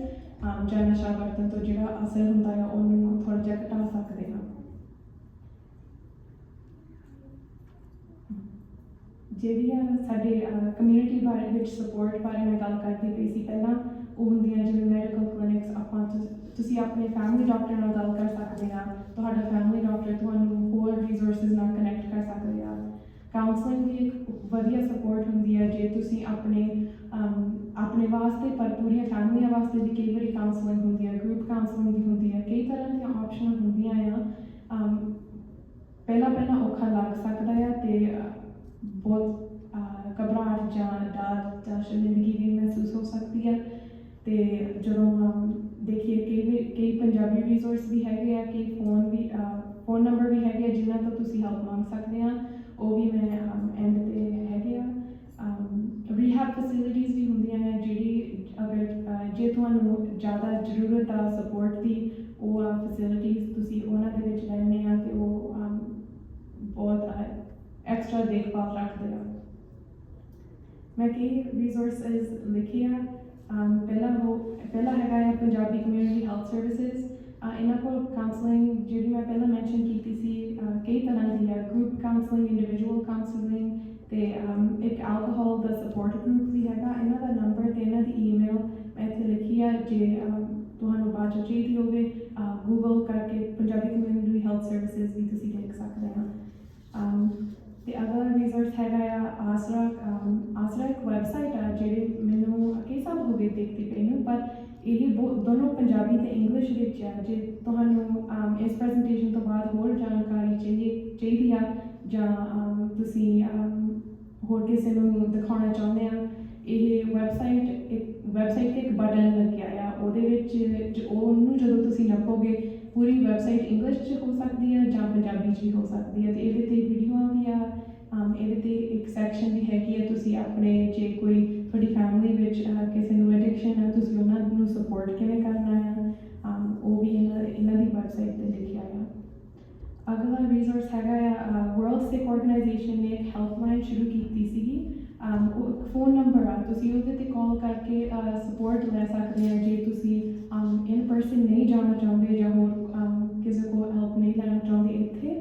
Um, ਜਾਂ ਨਸ਼ਾ ਵਰਤਣ ਤੋਂ ਜਿਹੜਾ ਅਸਰ ਹੁੰਦਾ ਹੈ ਉਹਨੂੰ ਥੋੜ੍ਹਾ ਜਿਹਾ ਘਟਾ ਸਕਦੇ ਹਾਂ। ਜਿਹੜੀਆਂ ਸਾਡੇ ਕਮਿਊਨਿਟੀ ਬਾਰੇ ਵਿੱਚ ਸਪੋਰਟ ਬਾਰੇ ਮੈਂ ਗੱਲ ਕਰਦੀ ਪਈ ਸੀ ਪਹਿਲਾਂ ਉਹ ਹੁੰਦੀਆਂ ਜਿਵੇਂ ਮੈਡੀਕਲ ਕਲੀਨਿਕਸ ਆਪਾਂ ਤੁਸ- ਤੁਸੀਂ ਆਪਣੇ ਫੈਮਿਲੀ ਡਾਕਟਰ ਨਾਲ ਗੱਲ ਕਰ ਸਕਦੇ ਆ ਤੁਹਾਡਾ ਫੈਮਿਲੀ ਡਾਕਟਰ ਤੁਹਾਨੂੰ ਹੋਰ ਰਿਸੋਰਸਸ ਨਾਲ ਕਨੈਕਟ ਕਰ ਸਕਦੇ ਆ। ਕਾਉਂਸਲਿੰਗ ਵੀ ਇੱਕ ਵਧੀਆ ਸਪੋਰਟ ਹੁੰਦੀ ਹੈ ਜੇ ਤੁਸੀਂ ਆਪਣੇ ਅਮ, ਆਪਣੇ ਵਾਸਤੇ ਪਰ ਪੂਰੀਆਂ ਫੈਮਲੀਆਂ ਵਾਸਤੇ ਵੀ ਕਈ ਵਾਰੀ ਕਾਉਂਸਲਿੰਗ ਹੁੰਦੀ ਹੈ ਗਰੁੱਪ ਕਾਉਂਸਲਿੰਗ ਵੀ ਹੁੰਦੀ ਹੈ ਕਈ ਤਰ੍ਹਾਂ ਦੀਆਂ ਆਪਸ਼ਨਾਂ ਹੁੰਦੀਆਂ ਆ। ਅਮ, ਪਹਿਲਾਂ ਪਹਿਲਾਂ ਔਖਾ ਲੱਗ ਸਕਦਾ ਤੁਸੀਂ ਹੈਲਪ ਮੰਗ ਸਕਦੇ ਆ ਉਹ ਵੀ ਮੈਂ ਐਂਡ ਤੇ ਹੈਗੇ ਆ। ਰੀਹੈਬ ਫੈਸਿਲਿਟੀਜ਼ ਵੀ ਹੁੰਦੀਆਂ ਨੇ ਜਿਹੜੀ ਅਗਰ ਜੇ ਤੁਹਾਨੂੰ ਜ਼ਿਆਦਾ ਜ਼ਰੂਰਤ ਆ ਸਪੋਰਟ ਦੀ ਉਹ ਆ ਫੈਸਿਲਿਟੀਜ਼ ਤੁਸੀਂ ਉਹਨਾਂ ਦੇ ਵਿੱਚ ਰਹਿੰਦੇ ਆ ਤੇ ਉਹ ਬਹੁਤ ਐਕਸਟਰਾ ਦੇਖਭਾਲ ਰੱਖਦੇ ਆ। ਮੈਂ ਕਈ ਰਿਸੋਰਸਸ ਲਿਖੇ ਆ ਅਮ, ਪਹਿਲਾ ਉਹ ਪਹਿਲਾ ਹੈਗਾ ਹੈ ਪੰਜਾਬੀ ਕਮਿਊਨਿਟੀ ਹੈਲਥ ਸਰਵਿਸਿਜ਼ ਇਹਨਾਂ ਕੋਲ ਕਾਉਂਸਲਿੰਗ ਜਿਹੜੀ ਮੈਂ ਪਹਿਲਾਂ ਮੈਂਸ਼ਨ ਕੀਤੀ ਸੀ ਅ, ਕਈ ਤਰ੍ਹਾਂ ਦੀ ਹੈ ਗਰੁੱਪ ਕਾਉਂਸਲਿੰਗ ਇੰਡੀਵਿਜੂਅਲ ਕਾਉਂਸਲਿੰਗ ਤੇ ਅਮ, ਇੱਕ ਐਲਕੋਹਲ ਦਾ ਸਪੋਰਟ ਗਰੁੱਪ ਵੀ ਹੈਗਾ। ਇਹਨਾਂ ਦਾ ਨੰਬਰ ਤੇ ਇਹਨਾਂ ਦੀ ਈਮੇਲ ਮੈਂ ਇੱਥੇ ਲਿਖੀ ਆ ਜੇ ਅਮ, ਤੁਹਾਨੂੰ ਬਾਅਦ 'ਚੋਂ ਚਾਹੀਦੀ ਹੋਵੇ ਗੂਗਲ ਕਰਕੇ ਪੰਜਾਬੀ ਕਮਿਊਨਿਟੀ ਹੈਲਥ ਸਰਵਿਸਿਜ਼ ਵੀ ਤੁਸੀਂ ਲਿਖ ਸਕਦੇ ਹੋ। ਅਮ, ਤੇ ਅਗਲਾ ਰਿਸੋਰਸ ਹੈਗਾ ਆ ਆਸਰਾ ਅਮ, ਆਸਰਾ ਇੱਕ ਵੈਬਸਾਈਟ ਆ ਜਿਹੜੀ ਮੈਨੂੰ ਕਈ ਸਾਲ ਹੋ ਗਏ ਦੇਖਦੀ ਪਈ ਨੂੰ ਪਰ ਇਹ ਬੋ- ਦੋਨੋਂ ਪੰਜਾਬੀ ਤੇ ਇੰਗਲਿਸ਼ ਵਿੱਚ ਆ। ਜੇ ਤੁਹਾਨੂੰ ਅਮ, ਇਸ ਪ੍ਰੈਜੈਂਟੇਸ਼ਨ ਤੋਂ ਬਾਅਦ ਹੋਰ ਜਾਣਕਾਰੀ ਚਾਹੀਦੀ ਚਾਹੀਦੀ ਆ ਜਾਂ ਅਮ, ਤੁਸੀਂ ਅਮ, ਹੋਰ ਕਿਸੇ ਨੂੰ ਦਿਖਾਉਣਾ ਚਾਹੁੰਦੇ ਆ ਇਹ ਵੈਬਸਾਈਟ ਇੱਕ ਵੈਬਸਾਈਟ ਤੇ ਇੱਕ ਬਟਨ ਲੱਗਿਆ ਆ। ਉਹਦੇ ਵਿੱਚ ਜ- ਉਹਨੂੰ ਜਦੋਂ ਤੁਸੀਂ ਨੱਪੋਗੇ ਪੂਰੀ ਵੈਬਸਾਈਟ ਇੰਗਲਿਸ਼ 'ਚ ਹੋ ਸਕਦੀ ਹੈ ਜਾਂ ਪੰਜਾਬੀ 'ਚ ਵੀ ਹੋ ਸਕਦੀ ਹੈ ਤੇ ਇਹਦੇ ਤੇ ਵੀਡੀਓਆਂ ਵੀ ਆ। ਅਮ, ਇਹਦੇ ਤੇ ਇੱਕ ਸੈਕਸ਼ਨ ਵੀ ਹੈਗੀ ਆ। ਤੁਸੀਂ ਆਪਣੇ ਜੇ ਕੋਈ ਤੁਹਾਡੀ ਫੈਮਿਲੀ ਵਿੱਚ ਕਿਸੇ ਨੂੰ ਐਡਿਕਸ਼ਨ ਹੈ, ਤੁਸੀਂ ਉਹਨਾਂ ਨੂੰ ਸਪੋਰਟ ਕਿਵੇਂ ਕਰਨਾ ਹੈ? ਉਹ ਵੀ ਇਹਨਾਂ ਇਹਨਾਂ ਦੀ ਵੈਬਸਾਈਟ ਤੇ ਲਿਖਿਆ ਆ ਅਗਲਾ ਰਿਸੋਰਸ ਹੈਗਾ ਆ ਵਰਲਡ ਸਿਕ ਆਰਗੇਨਾਈਜੇਸ਼ਨ ਨੇ ਇੱਕ ਹੈਲਪਲਾਈਨ ਸ਼ੁਰੂ ਕੀਤੀ ਸੀਗੀ। ਉਹ ਇੱਕ ਫੋਨ ਨੰਬਰ ਆ, ਤੁਸੀਂ ਉਹਦੇ ਤੇ ਕਾਲ ਕਰਕੇ ਸਪੋਰਟ ਲੈ ਸਕਦੇ ਆ ਜੇ ਤੁਸੀਂ ਇਨ ਪਰਸਨ ਨਹੀਂ ਜਾਣਾ ਚਾਹੁੰਦੇ ਜਾਂ ਹੋਰ ਕਿਸੇ ਕੋਲ ਹੈਲਪ ਨਹੀਂ ਲੈਣਾ ਚਾਹੁੰਦੇ ਇੱਥੇ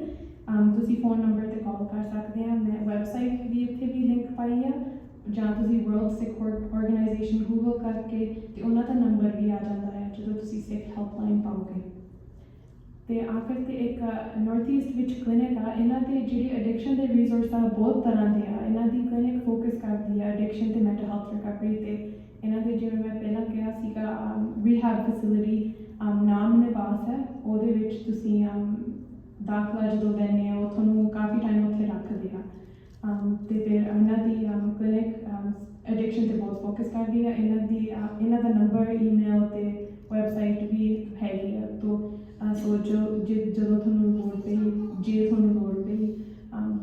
ਤੁਸੀਂ ਫੋਨ ਨੰਬਰ ਤੇ ਕਾਲ ਕਰ ਸਕਦੇ ਆ। ਮੈਂ ਵੈਬਸਾਈਟ ਦੀ ਇੱਥੇ ਵੀ ਲਿੰਕ ਪਾਈ ਆ। ਜਾਂ ਤੁਸੀਂ ਵਰਲਡ ਸਿੱਖ ਆਰਗੇਨਾਈਜੇਸ਼ਨ ਗੂਗਲ ਕਰਕੇ ਤੇ ਉਹਨਾਂ ਦਾ ਨੰਬਰ ਵੀ ਆ ਜਾਂਦਾ ਹੈ ਜਦੋਂ ਤੁਸੀਂ ਸਿੱਖ ਹੈਲਪਲਾਈਨ ਪਾਓਗੇ। ਤੇ ਆਖਰ ਤੇ ਇੱਕ ਨਾਰਥ ਈਸਟ ਵਿੱਚ ਕਲੀਨਿਕ ਆ, ਇਹਨਾਂ ਦੇ ਜਿਹੜੇ ਐਡਿਕਸ਼ਨ ਦੇ ਰਿਸੋਰਸ ਆ, ਬਹੁਤ ਤਰ੍ਹਾਂ ਦੇ ਆ। ਇਹਨਾਂ ਦੀ ਕਲੀਨਿਕ ਫੋਕਸ ਕਰਦੀ ਆ ਐਡਿਕਸ਼ਨ ਤੇ ਮੈਂਟਲ ਹੈਲਥ ਰਿਕਵਰੀ ਤੇ। ਇਹਨਾਂ ਦੇ ਜਿਵੇਂ ਮੈਂ ਪਹਿਲਾਂ ਕਿਹਾ ਸੀਗਾ ਰੀਹੈਬ ਫੈਸਿਲਿਟੀ ਨਾਮ ਨਿਵਾਸ ਹੈ। ਉਹਦੇ ਵਿੱਚ ਤੁਸੀਂ ਦਾਖਲਾ ਜਦੋਂ ਲੈਂਦੇ ਆ, ਉਹ ਤੁਹਾਨੂੰ ਕਾਫੀ ਟਾਈਮ ਉੱਥੇ ਰੱਖਦੇ ਆ। Um, ਤੇ ਫਿਰ ਇਹਨਾਂ ਦੀ um, ਕਲੀਨਿਕ ਐਡਿਕਸ਼ਨ um, ਤੇ ਬਹੁਤ ਫੋਕਸ ਕਰਦੀ ਹੈ। ਇਹਨਾਂ ਦੀ uh, ਇਹਨਾਂ ਦਾ ਨੰਬਰ ਈਮੇਲ ਤੇ ਵੈਬਸਾਈਟ ਵੀ ਹੈਗੀ ਆ। ਤੋਂ ਸੋਚੋ ਜੇ ਜਦੋਂ ਤੁਹਾਨੂੰ ਲੋੜ ਪਈ, ਜੇ ਤੁਹਾਨੂੰ ਲੋੜ ਪਈ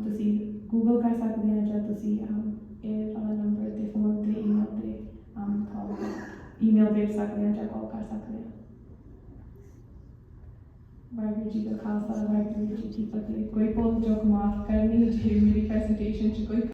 ਤੁਸੀਂ ਗੂਗਲ ਕਰ ਸਕਦੇ ਆ ਜਾਂ ਤੁਸੀਂ ਇਹ ਵਾਲਾ ਨੰਬਰ ਤੇ ਫੋਨ ਤੇ ਈਮੇਲ ਤੇ ਕਾਲ ਈਮੇਲ ਭੇਜ ਸਕਦੇ ਆ ਜਾਂ ਕਾਲ ਕਰ ਸਕਦੇ ਆ ਵਾਹਿਗੁਰੂ ਜੀ ਕਾ ਖਾਲਸਾ ਵਾਹਿਗੁਰੂ ਜੀ ਕੀ ਫਤਿਹ ਕੋਈ ਭੁੱਲ ਚੁੱਕ ਮਾਫ ਕਰਨੀ ਜੇ ਮੇਰੀ ਪ੍ਰੈਜੈਂਟੇਸ਼ਨ 'ਚ ਕੋਈ